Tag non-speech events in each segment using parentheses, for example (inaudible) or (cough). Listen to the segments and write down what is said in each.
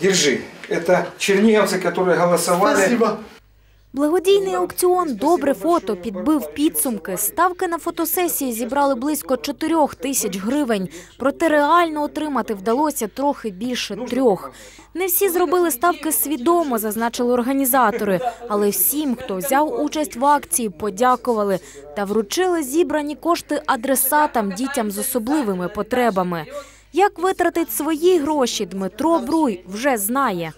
Держи. Это черниговцы, которые голосовали. Спасибо. Благодійний аукціон «Добре фото» підбив підсумки. Ставки на фотосесії зібрали близько 4 тисяч гривень. Проте реально отримати вдалося трохи більше трьох. Не всі зробили ставки свідомо, зазначили організатори. Але всім, хто взяв участь в акції, подякували та вручили зібрані кошти адресатам, дітям з особливими потребами. Як витратить свої гроші, Дмитро Бруй вже знає.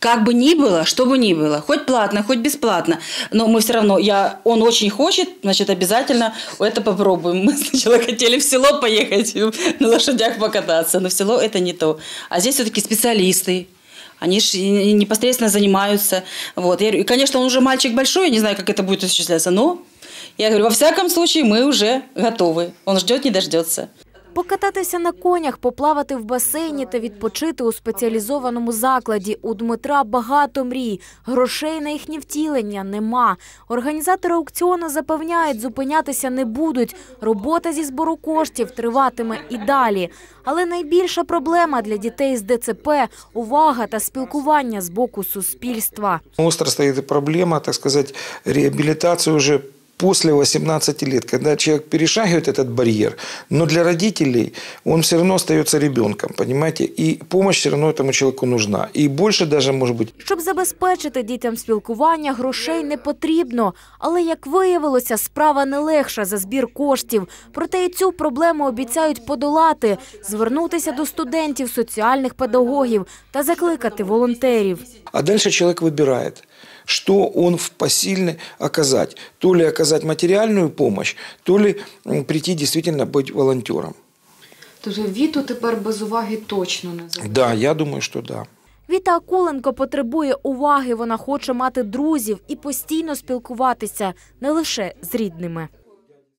Как бы ни было, что бы ни было, хоть платно, хоть бесплатно, но мы все равно, я, он очень хочет, значит, обязательно это попробуем. Мы сначала хотели в село поехать, (laughs) на лошадях покататься, но в село это не то. А здесь все-таки специалисты, они же и непосредственно занимаются. Вот. Я говорю, и, конечно, он уже мальчик большой, я не знаю, как это будет осуществляться, но я говорю, во всяком случае, мы уже готовы. Он ждет, не дождется. Покататися на конях, поплавати в басейні та відпочити у спеціалізованому закладі. У Дмитра багато мрій. Грошей на їхнє втілення нема. Організатори аукціону запевняють, зупинятися не будуть. Робота зі збору коштів триватиме і далі. Але найбільша проблема для дітей з ДЦП – увага та спілкування з боку суспільства. Остро стоит и проблема, так сказать, реабилитации уже после 18 лет, когда человек перешагивает этот барьер, но для родителей он все равно остается ребенком, понимаете, и помощь все равно этому человеку нужна. И больше даже, может быть, Щоб забезпечити дітям спілкування, грошей не потрібно. Але, як виявилося, справа не легша за збір коштів. Проте і цю проблему обіцяють подолати, звернутися до студентів, соціальних педагогів та закликати волонтерів. А дальше человек выбирает, что он в посильной оказать. То ли оказать материальную помощь, то ли прийти действительно быть волонтером. Тобто Віту тепер без уваги точно не залишить. Да, я думаю, що да. Віта Акуленко потребує уваги. Вона хоче мати друзів і постійно спілкуватися не лише з рідними.